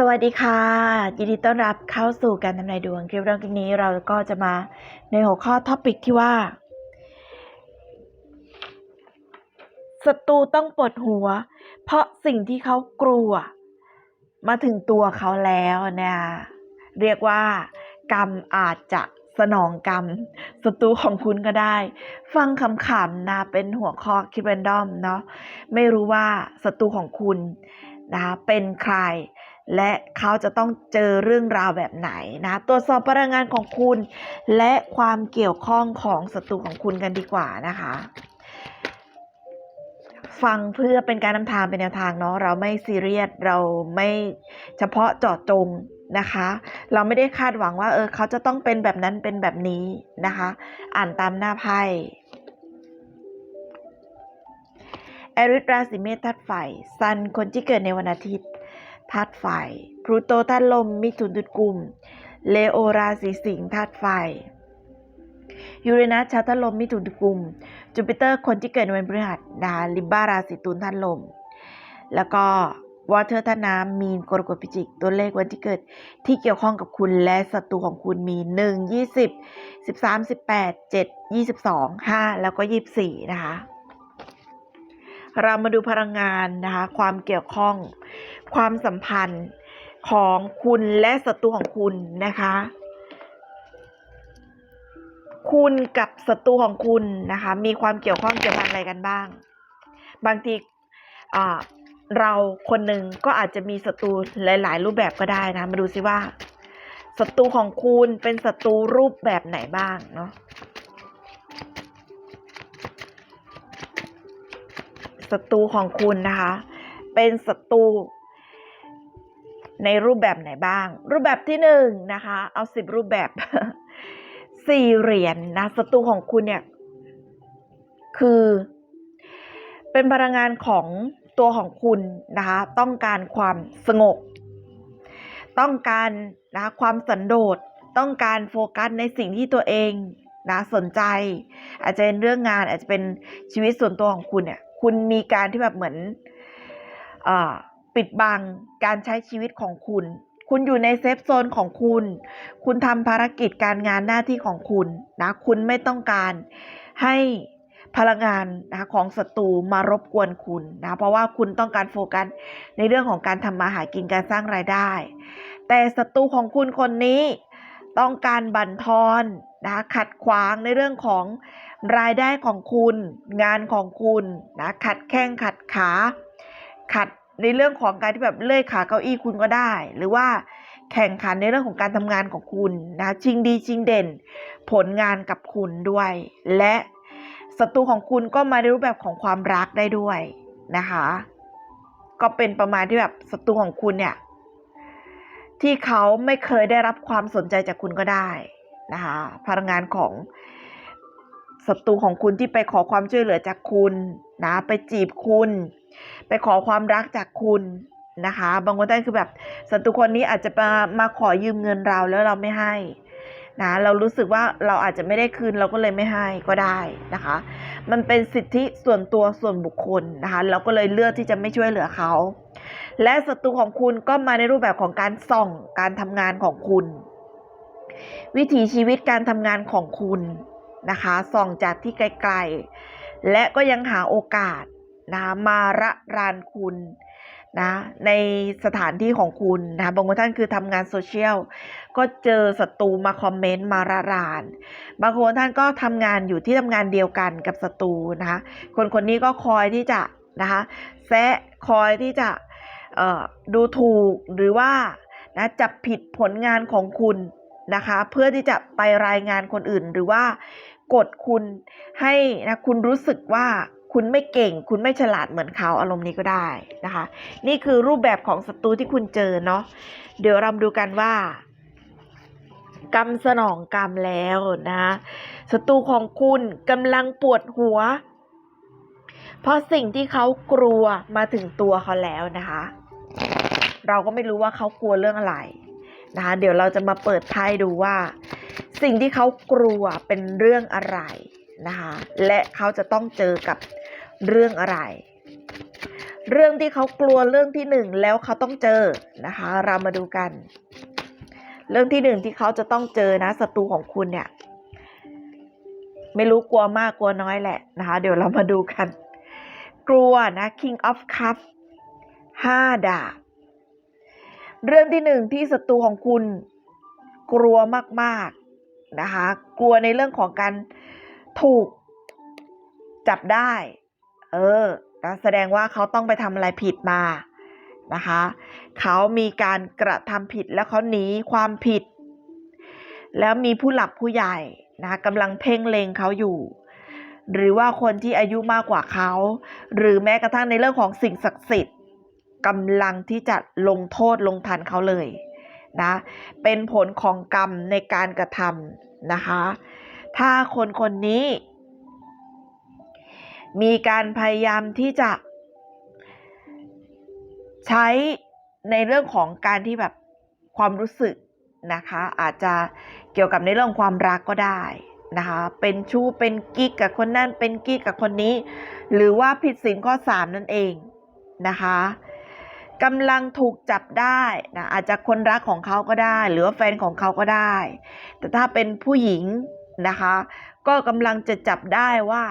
สวัสดีค่ะ ยินดีต้อนรับเข้าสู่การทำนายดวงคลิปเรื่องนี้เราก็จะมาในหัวข้อท็อปิกที่ว่าศัตรูต้องปวดหัว เพราะสิ่งที่เขากลัว มาถึงตัวเขาแล้วเนี่ยเรียกว่า กรรมอาจจะสนองกรรมศัตรูของคุณก็ได้ ฟังคำๆนะเป็นหัวข้อคิดแรนดอมเนาะไม่รู้ว่าศัตรูของคุณนะเป็นใคร และเขาจะต้องเจอเรื่องราวแบบไหนนะ ตรวจสอบพลังงานของคุณ และความเกี่ยวข้องของศัตรูของคุณกันดีกว่านะคะ ฟังเพื่อเป็นการนำทางเป็นแนวทางเนาะเราไม่ซีเรียสเราไม่เฉพาะเจาะจงนะคะ เราไม่ได้คาดหวังว่า เออเขาจะต้องเป็นแบบนั้นเป็นแบบนี้นะคะ อ่านตามหน้าไพ่แอริสราศีเมษธาตุไฟซันคนที่เกิดในวันอาทิตย์ ธาตุไฟพลูโตธาตุลม มิถุนตุลกุม เลโอราศีสิงห์ธาตุไฟ ยูเรนัสชาวธาตุลม มิถุนตุกุม จูปิเตอร์คนที่เกิดวันพฤหัสนะคะลิบาราศีตุลธาตุลม แล้วก็วอเตอร์ธาตุน้ำมีนกรกฎพิจิก ตัวเลขวันที่เกิดที่เกี่ยวข้องกับคุณและศัตรูของคุณมี 1 20 13 18 7 22 5 แล้วก็ 24 นะคะ เรามาดูพลังงานนะคะ ความเกี่ยวข้อง ความสัมพันธ์ของคุณและศัตรูของคุณนะคะ คุณกับศัตรูของคุณนะคะ มีความเกี่ยวข้องเกี่ยวพันอะไรกันบ้าง บางทีเราคนหนึ่งก็อาจจะมีศัตรูหลาย ๆ รูปแบบก็ได้นะ มาดูซิว่าศัตรูของคุณเป็นศัตรูรูปแบบไหนบ้างเนาะ ศัตรูของคุณนะคะ เป็นศัตรูในรูปแบบไหนบ้าง รูปแบบที่หนึ่งนะคะ เอาสิบรูปแบบสี่เหรียญนะศัตรูของคุณเนี่ย คือ เป็นพลังงานของตัวของคุณนะคะ ต้องการความสงบ ต้องการนะคะความสันโดษต้องการโฟกัสในสิ่งที่ตัวเองนะสนใจ อาจจะเป็นเรื่องงานอาจจะเป็นชีวิตส่วนตัวของคุณเนี่ย คุณมีการที่แบบเหมือนอปิดบังการใช้ชีวิตของคุณ คุณอยู่ในเซฟโซนของคุณ คุณทำภารกิจการงานหน้าที่ของคุณนะคุณไม่ต้องการให้พลังงานนะของศัตรูมารบกวนคุณนะเพราะว่าคุณต้องการโฟกัสในเรื่องของการทำมาหากินการสร้างรายได้ แต่ศัตรูของคุณคนนี้ ต้องการบั่นทอนนะขัดขวางในเรื่องของรายได้ของคุณ งานของคุณนะขัดแข้งขัดขา ขัดในเรื่องของการที่แบบเลื่อยขาเก้าอี้คุณก็ได้ หรือว่าแข่งขันในเรื่องของการทำงานของคุณนะชิงดีชิงเด่น ผลงานกับคุณด้วย และศัตรูของคุณก็มาในรูปแบบของความรักได้ด้วยนะคะ ก็เป็นประมาณที่แบบศัตรูของคุณเนี่ย ที่เขาไม่เคยได้รับความสนใจจากคุณก็ได้นะคะพลังงานของศัตรูของคุณที่ไปขอความช่วยเหลือจากคุณนะไปจีบคุณ ไปขอความรักจากคุณนะคะ บางคนท่านคือแบบศัตรูคนนี้อาจจะมามาขอยืมเงินเราแล้วเราไม่ให้นะเรารู้สึกว่าเราอาจจะไม่ได้คืนเราก็เลยไม่ให้ก็ได้นะคะ มันเป็นสิทธิส่วนตัวส่วนบุคคลนะคะเราก็เลยเลือกที่จะไม่ช่วยเหลือเขา และศัตรูของคุณก็มาในรูปแบบของการส่องการทำงานของคุณ วิถีชีวิตการทำงานของคุณนะคะส่องจากที่ไกลๆ และก็ยังหาโอกาสนะมาระรานคุณ นะในสถานที่ของคุณนะบางคนท่านคือทำงานโซเชียลก็เจอศัตรูมาคอมเมนต์มาระราน บางคนท่านก็ทำงานอยู่ที่ทำงานเดียวกันกับศัตรูนะคะคนคนนี้ก็คอยที่จะนะคะแซะคอยที่จะดูถูกหรือว่านะจับผิดผลงานของคุณนะคะเพื่อที่จะไปรายงานคนอื่นหรือว่ากดคุณให้นะคุณรู้สึกว่า คุณไม่เก่ง คุณไม่ฉลาดเหมือนเขาอารมณ์นี้ก็ได้นะคะ นี่คือรูปแบบของศัตรูที่คุณเจอเนาะเดี๋ยวเราดูกันว่ากรรมสนองกรรมแล้วนะศัตรูของคุณกำลังปวดหัว เพราะสิ่งที่เขากลัวมาถึงตัวเขาแล้วนะคะ เราก็ไม่รู้ว่าเขากลัวเรื่องอะไรนะคะ เดี๋ยวเราจะมาเปิดไพ่ดูว่า สิ่งที่เขากลัวเป็นเรื่องอะไร นะคะและเขาจะต้องเจอกับเรื่องอะไร เรื่องที่เขากลัวเรื่องที่หนึ่งแล้วเขาต้องเจอนะคะ เรามาดูกัน เรื่องที่หนึ่งที่เขาจะต้องเจอนะศัตรูของคุณเนี่ย ไม่รู้กลัวมากกลัวน้อยแหละนะคะ เดี๋ยวเรามาดูกัน กลัวนะ King of Cup ห้าดาบเรื่องที่หนึ่งที่ศัตรูของคุณกลัวมากๆนะคะ กลัวในเรื่องของการ ถูก จับได้ เออนะแสดงว่าเขาต้องไปทำอะไรผิดมานะคะ เขามีการกระทำผิดแล้วเขาหนีความผิด แล้วมีผู้หลักผู้ใหญ่นะคะกำลังเพ่งเลงเขาอยู่ หรือว่าคนที่อายุมากกว่าเขา หรือแม้กระทั่งในเรื่องของสิ่งศักดิ์สิทธิ์กำลังที่จะลงโทษลงทันเขาเลยนะ เป็นผลของกรรมในการกระทำนะคะ ถ้าคนคนนี้ มีการพยายามที่จะ ใช้ในเรื่องของการที่แบบความรู้สึกนะคะ อาจจะเกี่ยวกับในเรื่องความรักก็ได้นะคะ เป็นชู้เป็นกิ๊กกับคนนั้นเป็นกิ๊กกับคนนี้ หรือว่าผิดศีลข้อสามนั่นเองนะคะกำลังถูกจับได้นะอาจจะคนรักของเขาก็ได้ หรือว่าแฟนของเขาก็ได้ แต่ถ้าเป็นผู้หญิง นะคะ ก็กำลังจะจับได้ว่า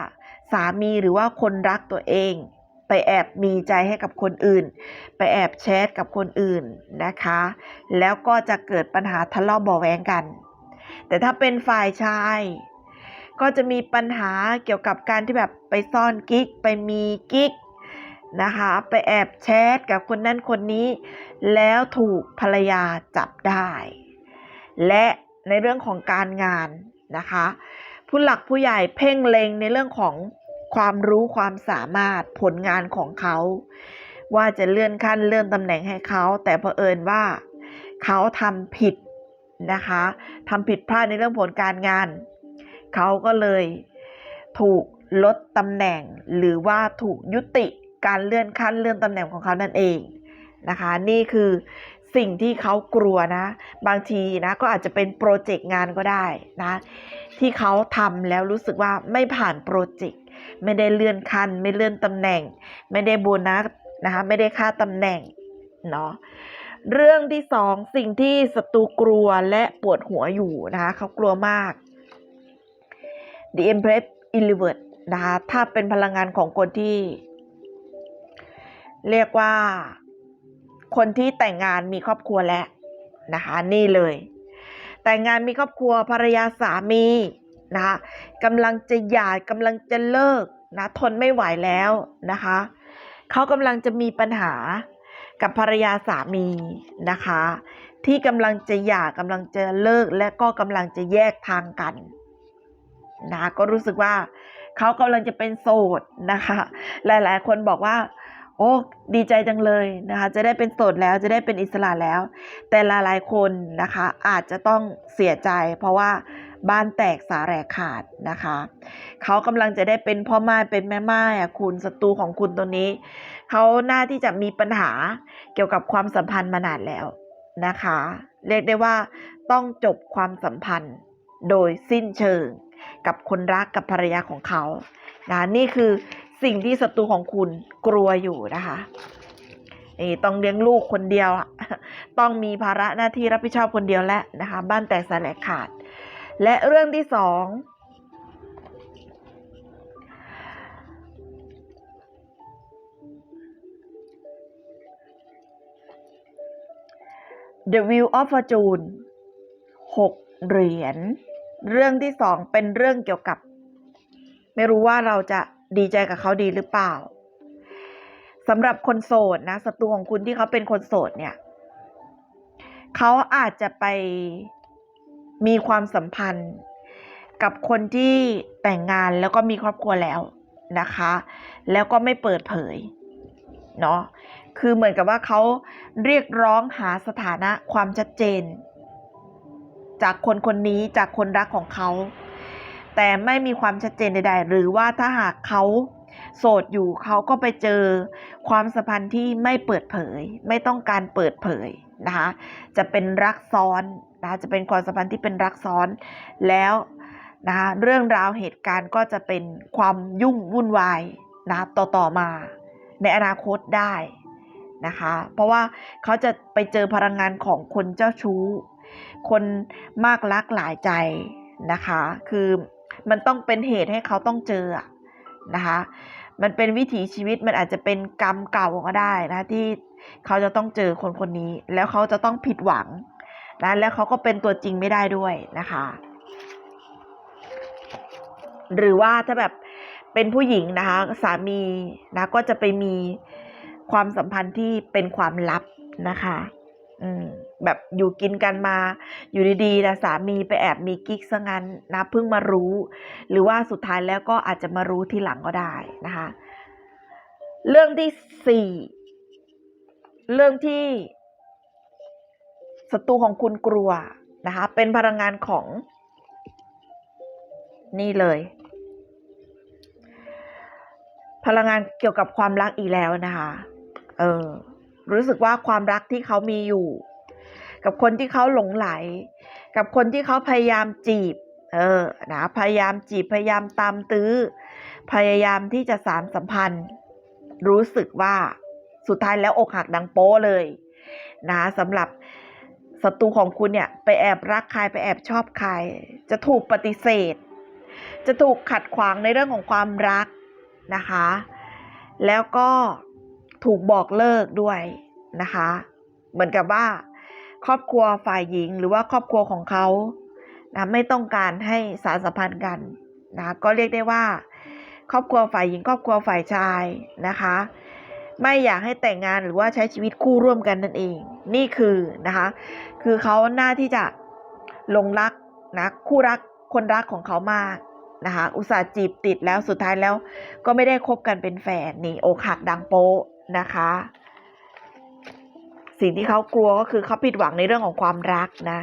สามีหรือว่าคนรักตัวเอง ไปแอบมีใจให้กับคนอื่น ไปแอบแชทกับคนอื่นนะคะ แล้วก็จะเกิดปัญหาทะเลาะเบาแวงกัน แต่ถ้าเป็นฝ่ายชายก็จะมีปัญหาเกี่ยวกับการที่แบบไปซ่อนกิ๊กไปมีกิ๊กนะคะไปแอบแชทกับคนนั้นคนนี้ แล้วถูกภรรยาจับได้ และในเรื่องของการงาน นะคะ ผู้หลักผู้ใหญ่เพ่งเล็งในเรื่องของความรู้ความสามารถผลงานของเขา ว่าจะเลื่อนขั้นเลื่อนตำแหน่งให้เขา แต่เผอิญว่าเขาทำผิดนะคะทำผิดพลาดในเรื่องผลการงาน เขาก็เลยถูกลดตำแหน่งหรือว่าถูกยุติการเลื่อนขั้นเลื่อนตำแหน่งของเขานั่นเองนะคะ นี่คือ สิ่งที่เขากลัวนะ บางทีนะก็อาจจะเป็นโปรเจกต์งานก็ได้นะ ที่เขาทำแล้วรู้สึกว่าไม่ผ่านโปรเจกต์ไม่ได้เลื่อนขั้น ไม่เลื่อนตำแหน่ง ไม่ได้โบนัสนะคะไม่ได้ค่าตำแหน่งเนาะเรื่องที่สองสิ่งที่ศัตรูกลัวและปวดหัวอยู่นะคะเขากลัวมาก The Empress i l l i v e r t นะคะถ้าเป็นพลังงานของคนที่ เรียกว่า คนที่แต่งงานมีครอบครัวแล้วนะคะนี่เลย แต่งงานมีครอบครัวภรรยาสามีนะคะกำลังจะหย่ากำลังจะเลิกนะทนไม่ไหวแล้วนะคะเขากำลังจะมีปัญหากับภรรยาสามีนะคะ ที่กำลังจะหย่ากำลังจะเลิกและก็กำลังจะแยกทางกันนะก็รู้สึกว่าเขากำลังจะเป็นโสดนะคะ หลายๆ คนบอกว่า โอ้ดีใจจังเลยนะคะ จะได้เป็นโสดแล้วจะได้เป็นอิสระแล้ว แต่หลายๆคนนะคะ อาจจะต้องเสียใจ เพราะว่าบ้านแตกสาแหรกขาดนะคะ เขากำลังจะได้เป็นพ่อไม้เป็นแม่ไม้อะคุณศัตรูของคุณตัวนี้ เขาหน้าที่จะมีปัญหาเกี่ยวกับความสัมพันธ์มานานแล้วนะคะ เรียกได้ว่าต้องจบความสัมพันธ์โดยสิ้นเชิง กับคนรักกับภรรยาของเขานะนี่คือ สิ่งที่ศัตรูของคุณกลัวอยู่นะคะนี่ต้องเลี้ยงลูกคนเดียว ต้องมีภาระหน้าที่รับผิดชอบคนเดียวแล้วนะคะ บ้านแตกสลายขาด และเรื่องที่สอง The Wheel of Fortune หกเหรียญ เรื่องที่สองเป็นเรื่องเกี่ยวกับ ไม่รู้ว่าเราจะ ดีใจกับเขาดีหรือเปล่าสำหรับคนโสดนะศัตรูของคุณที่เขาเป็นคนโสดเนี่ยเขาอาจจะไปมีความสัมพันธ์กับคนที่แต่งงานแล้วก็มีครอบครัวแล้วนะคะ แล้วก็ไม่เปิดเผยเนาะคือเหมือนกับว่าเขาเรียกร้องหาสถานะความชัดเจน จากคนคนนี้จากคนรักของเขา แต่ไม่มีความชัดเจนใดๆ หรือว่าถ้าหากเขาโสดอยู่เขาก็ไปเจอความสัมพันธ์ที่ไม่เปิดเผย ไม่ต้องการเปิดเผยนะคะจะเป็นรักซ้อนนะคะจะเป็นความสัมพันธ์ที่เป็นรักซ้อนแล้วนะคะเรื่องราวเหตุการณ์ก็จะเป็นความยุ่งวุ่นวายนะต่อต่อมาในอนาคตได้นะคะเพราะว่าเขาจะไปเจอพลังงานของคนเจ้าชู้ คนมากรักหลายใจนะคะ คือ มันต้องเป็นเหตุให้เขาต้องเจออะนะคะ มันเป็นวิถีชีวิตมันอาจจะเป็นกรรมเก่าก็ได้นะที่เขาจะต้องเจอคนคนนี้ แล้วเขาจะต้องผิดหวังนะแล้วเขาก็เป็นตัวจริงไม่ได้ด้วยนะคะ หรือว่าถ้าแบบเป็นผู้หญิงนะคะสามีนะก็จะไปมีความสัมพันธ์ที่เป็นความลับนะคะ อืมแบบอยู่กินกันมา อยู่ดีๆนะสามีไปแอบมีกิ๊กซะงั้นนะเพิ่งมารู้ หรือว่าสุดท้ายแล้วก็อาจจะมารู้ทีหลังก็ได้นะคะ เรื่องที่สี่เรื่องที่ศัตรูของคุณกลัวนะคะ เป็นพลังงานของนี่เลย พลังงานเกี่ยวกับความรักอีกแล้วนะคะ เออ รู้สึกว่าความรักที่เขามีอยู่ กับคนที่เขาหลงไหล กับคนที่เขาพยายามจีบ เออนะพยายามจีบพยายามตามตื้อ พยายามที่จะสารสัมพันธ์ รู้สึกว่าสุดท้ายแล้วอกหักดังโป้เลยนะสำหรับศัตรูของคุณเนี่ยไปแอบรักใครไปแอบชอบใคร จะถูกปฏิเสธ จะถูกขัดขวางในเรื่องของความรักนะคะ แล้วก็ ถูกบอกเลิกด้วยนะคะ เหมือนกับว่า ครอบครัวฝ่ายหญิงหรือว่าครอบครัวของเขานะไม่ต้องการให้สารสัมพันธ์กันนะก็เรียกได้ว่า ครอบครัวฝ่ายหญิง ครอบครัวฝ่ายชายนะคะ ไม่อยากให้แต่งงานหรือว่าใช้ชีวิตคู่ร่วมกันนั่นเอง นี่คือนะคะ คือเขาหน้าที่จะลงรักนะคู่รักคนรักของเขามากนะคะ อุตส่าห์จีบติดแล้วสุดท้ายแล้ว ก็ไม่ได้คบกันเป็นแฟนนี่อกหักดังโป๊ะ นะคะ สิ่งที่เขากลัวก็คือเขาผิดหวังในเรื่องของความรักนะ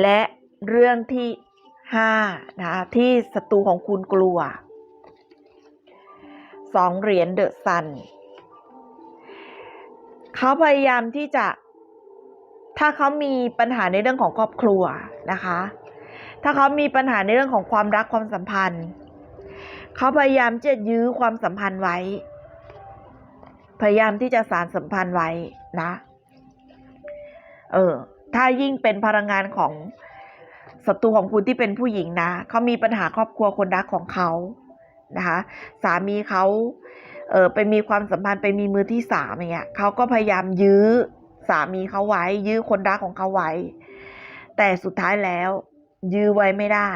และเรื่องที่ห้านะที่ศัตรูของคุณกลัวสองเหรียญเดอะซันเขาพยายามที่จะ ถ้าเขามีปัญหาในเรื่องของครอบครัวนะคะ ถ้าเขามีปัญหาในเรื่องของความรักความสัมพันธ์ เขาพยายามจะยื้อความสัมพันธ์ไว้ พยายามที่จะสารสัมพันธ์ไว้นะ เออ ถ้ายิ่งเป็นพลังงานของศัตรูของคุณที่เป็นผู้หญิงนะเขามีปัญหาครอบครัวคนรักของเขานะคะ สามีเขาเออไปมีความสัมพันธ์ไปมีมือที่สามอย่างเงี้ยเขาก็พยายามยื้อสามีเขาไว้ ยื้อคนรักของเขาไว้ แต่สุดท้ายแล้ว ยื้อไว้ไม่ได้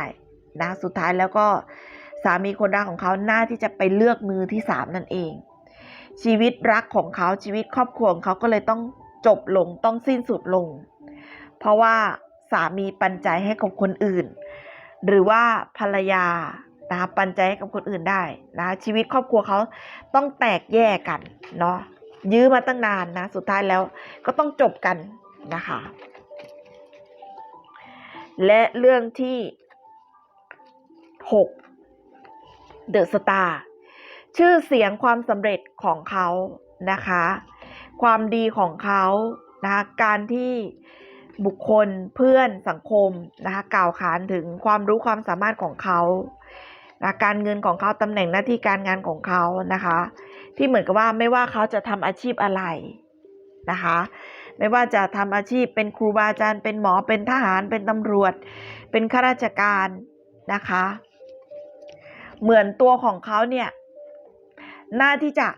นะ สุดท้ายแล้วก็ สามีคนรักของเขาหน้าที่จะไปเลือกมือที่สามนั่นเอง ชีวิตรักของเขาชีวิตครอบครัวของเขาก็เลยต้องจบลงต้องสิ้นสุดลง เพราะว่าสามีปันใจให้กับคนอื่น หรือว่าภรรยานะคะปันใจให้กับคนอื่นได้นะชีวิตครอบครัวเขาต้องแตกแยกกันเนาะยื้อมาตั้งนานนะ สุดท้ายแล้วก็ต้องจบกันนะคะ และเรื่องที่ 6 The Star ชื่อเสียงความสำเร็จของเขานะคะ ความดีของเขานะคะการที่บุคคลเพื่อนสังคมนะคะกล่าวขานถึงความรู้ความสามารถของเขานะการเงินของเขาตำแหน่งหน้าที่การงานของเขานะคะ ที่เหมือนกับว่าไม่ว่าเขาจะทำอาชีพอะไรนะคะ ไม่ว่าจะทำอาชีพเป็นครูบาอาจารย์เป็นหมอเป็นทหารเป็นตำรวจ เป็นข้าราชการนะคะ เหมือนตัวของเขาเนี่ย น่าที่จะ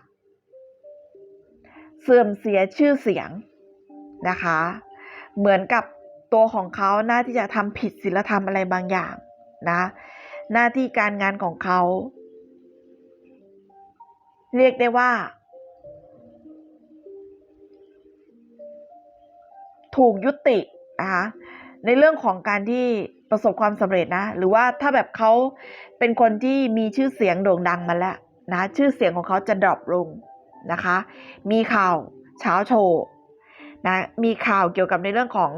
เสื่อมเสียชื่อเสียงนะคะ เหมือนกับตัวของเขาหน้าที่จะทำผิดศีลธรรมอะไรบางอย่างนะ หน้าที่การงานของเขา เรียกได้ว่า ถูกยุตินะคะในเรื่องของการที่ ประสบความสำเร็จนะ หรือว่าถ้าแบบเขาเป็นคนที่มีชื่อเสียงโด่งดังมาแล้วนะชื่อเสียงของเขาจะดรอปลงนะคะ มีข่าวเช้าโชว์นะมีข่าวเกี่ยวกับในเรื่องของ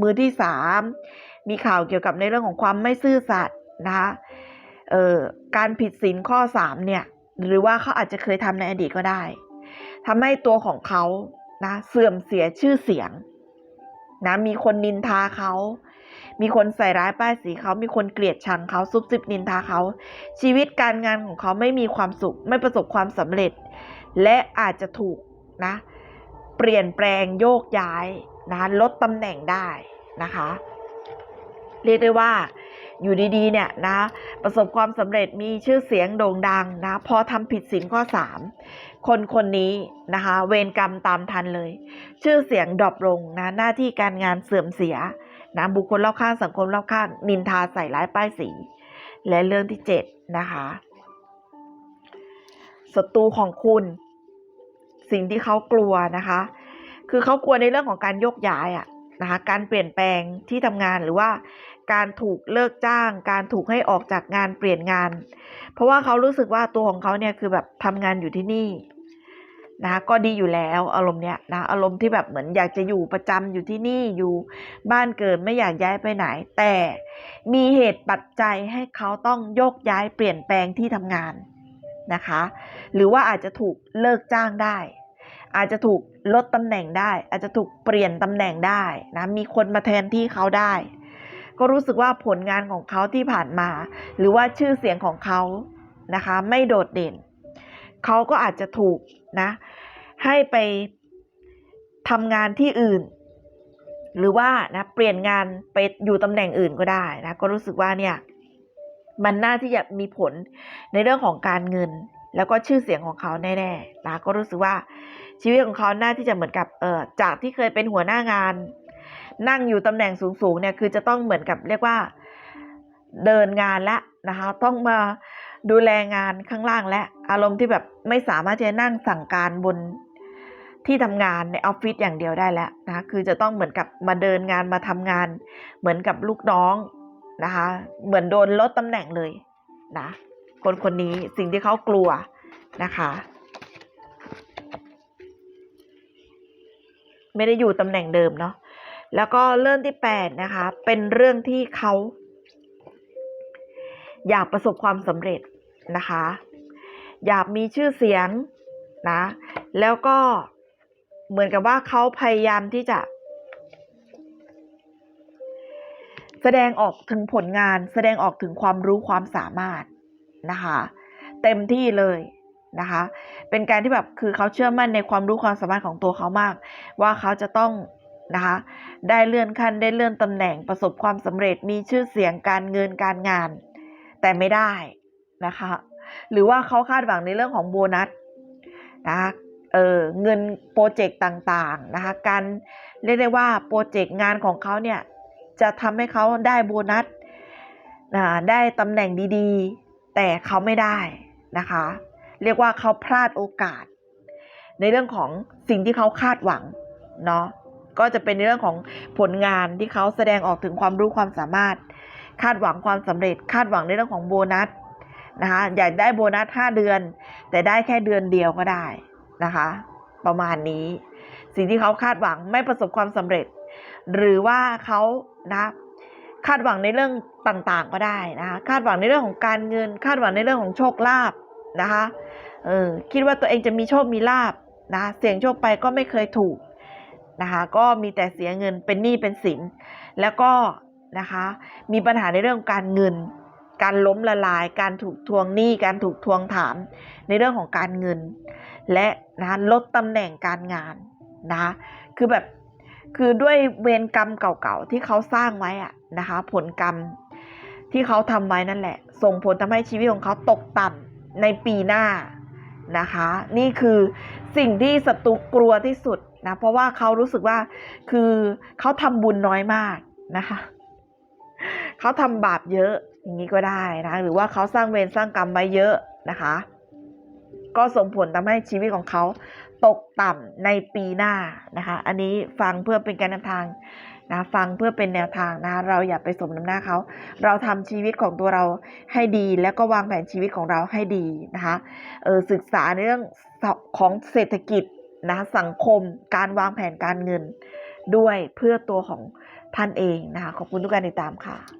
มือที่สามมีข่าวเกี่ยวกับในเรื่องของความไม่ซื่อสัตย์นะคะเอ่อการผิดศีลข้อสามเนี่ยหรือว่าเขาอาจจะเคยทำในอดีตก็ได้ทำให้ตัวของเขานะเสื่อมเสียชื่อเสียงนะมีคนนินทาเขา มีคนใส่ร้ายป้ายสีเขามีคนเกลียดชังเขาซุบซิบนินทาเขา ชีวิตการงานของเขาไม่มีความสุข ไม่ประสบความสำเร็จ และอาจจะถูกนะ เปลี่ยนแปลงโยกย้ายนะลดตำแหน่งได้นะคะ เรียกได้ว่าอยู่ดีๆ เนี่ยนะประสบความสำเร็จมีชื่อเสียงโด่งดังนะพอทำผิดศีลข้อ 3 คนคนนี้นะคะ เวรกรรมตามทันเลย ชื่อเสียงดรอปลงนะหน้าที่การงานเสื่อมเสีย นะบุคคลรอบข้างสังคมรอบข้าง นินทาใส่ร้ายป้ายสี และเรื่องที่7นะคะศัตรูของคุณ สิ่งที่เขากลัวนะคะ คือเขากลัวในเรื่องของการโยกย้ายอะนะคะการเปลี่ยนแปลงที่ทำงานหรือว่าการถูกเลิกจ้าง การถูกให้ออกจากงานเปลี่ยนงาน เพราะว่าเขารู้สึกว่าตัวของเขาเนี่ยคือแบบทำงานอยู่ที่นี่ นะก็ดีอยู่แล้วอารมณ์เนี้ยนะอารมณ์ที่แบบเหมือนอยากจะอยู่ประจำอยู่ที่นี่อยู่บ้านเกิดไม่อยากย้ายไปไหน แต่มีเหตุปัจจัยให้เขาต้องโยกย้ายเปลี่ยนแปลงที่ทำงานนะคะ หรือว่าอาจจะถูกเลิกจ้างได้ อาจจะถูกลดตำแหน่งได้ อาจจะถูกเปลี่ยนตำแหน่งได้นะมีคนมาแทนที่เขาได้ ก็รู้สึกว่าผลงานของเขาที่ผ่านมา หรือว่าชื่อเสียงของเขานะคะ ไม่โดดเด่น เขาก็อาจจะถูกนะ ให้ไปทำงานที่อื่น หรือว่านะเปลี่ยนงานไปอยู่ตำแหน่งอื่นก็ได้นะก็รู้สึกว่าเนี่ยมันน่าที่จะมีผลในเรื่องของการเงิน แล้วก็ชื่อเสียงของเขาแน่ๆนะก็รู้สึกว่าชีวิตของเขาน่าที่จะเหมือนกับเออจากที่เคยเป็นหัวหน้างาน นั่งอยู่ตำแหน่งสูงๆเนี่ยคือจะต้องเหมือนกับเรียกว่าเดินงานละนะคะ ต้องมา ดูแลงานข้างล่างและอารมณ์ที่แบบไม่สามารถจะนั่งสั่งการบนที่ทำงานในออฟฟิศอย่างเดียวได้แล้วนะคะคือจะต้องเหมือนกับมาเดินงานมาทำงาน เหมือนกับลูกน้องนะคะ เหมือนโดนลดตำแหน่งเลยนะ คนคนนี้สิ่งที่เขากลัวนะคะ ไม่ได้อยู่ตำแหน่งเดิมเนาะแล้วก็เรื่องที่แปดนะคะ เป็นเรื่องที่เขา อยากประสบความสำเร็จนะคะ อยากมีชื่อเสียงนะ แล้วก็เหมือนกับว่าเขาพยายามที่จะ แสดงออกถึงผลงาน แสดงออกถึงความรู้ความสามารถนะคะ เต็มที่เลยนะคะ เป็นการที่แบบคือเขาเชื่อมั่นในความรู้ความสามารถของตัวเขามาก ว่าเขาจะต้องนะคะได้เลื่อนขั้นได้เลื่อนตำแหน่งประสบความสำเร็จมีชื่อเสียงการเงินการงาน แต่ไม่ได้นะคะ หรือว่าเขาคาดหวังในเรื่องของโบนัสนะคะเออเงินโปรเจกต์ต่างๆนะคะการเรียกได้ว่าโปรเจกต์งานของเขาเนี่ยจะทำให้เขาได้โบนัสนะได้ตำแหน่งดีๆ แต่เขาไม่ได้นะคะ เรียกว่าเขาพลาดโอกาส ในเรื่องของสิ่งที่เขาคาดหวังเนาะก็จะเป็นในเรื่องของผลงานที่เขาแสดงออกถึงความรู้ความสามารถ คาดหวังความสำเร็จ คาดหวังในเรื่องของโบนัสนะคะอยากได้โบนัส5เดือน แต่ได้แค่เดือนเดียวก็ได้นะคะ ประมาณนี้ สิ่งที่เขาคาดหวังไม่ประสบความสำเร็จ หรือว่าเขานะคาดหวังในเรื่องต่างๆก็ได้นะคะคาดหวังในเรื่องของการเงิน คาดหวังในเรื่องของโชคลาภนะคะเออคิดว่าตัวเองจะมีโชคมีลาบนะเสี่ยงโชคไปก็ไม่เคยถูกนะคะก็มีแต่เสียเงินเป็นหนี้เป็นสิน แล้วก็ นะคะ มีปัญหาในเรื่องการเงิน การล้มละลาย การถูกทวงหนี้ การถูกทวงถาม ในเรื่องของการเงิน และนะลดตำแหน่งการงานนะคะคือแบบคือด้วยเวรกรรมเก่าๆที่เขาสร้างไว้อะนะคะ ผลกรรมที่เขาทำไว้นั่นแหละ ส่งผลทำให้ชีวิตของเขาตกต่ำในปีหน้านะคะ นี่คือสิ่งที่ศัตรูกลัวที่สุดนะ เพราะว่าเขารู้สึกว่าคือเขาทำบุญน้อยมากนะคะ เขาทำบาปเยอะอย่างนี้ก็ได้นะหรือว่าเขาสร้างเวรสร้างกรรมไว้เยอะนะคะ ก็ส่งผลทำให้ชีวิตของเขาตกต่ำในปีหน้านะคะ อันนี้ฟังเพื่อเป็นการนำทางนะฟังเพื่อเป็นแนวทางนะเราอย่าไปสมน้ำหน้าเขา เราทำชีวิตของตัวเราให้ดี แล้วก็วางแผนชีวิตของเราให้ดีนะคะเออศึกษาในเรื่องของเศรษฐกิจนะสังคมการวางแผนการเงินด้วยเพื่อตัวของท่านเองนะคะขอบคุณทุกการติดตามค่ะ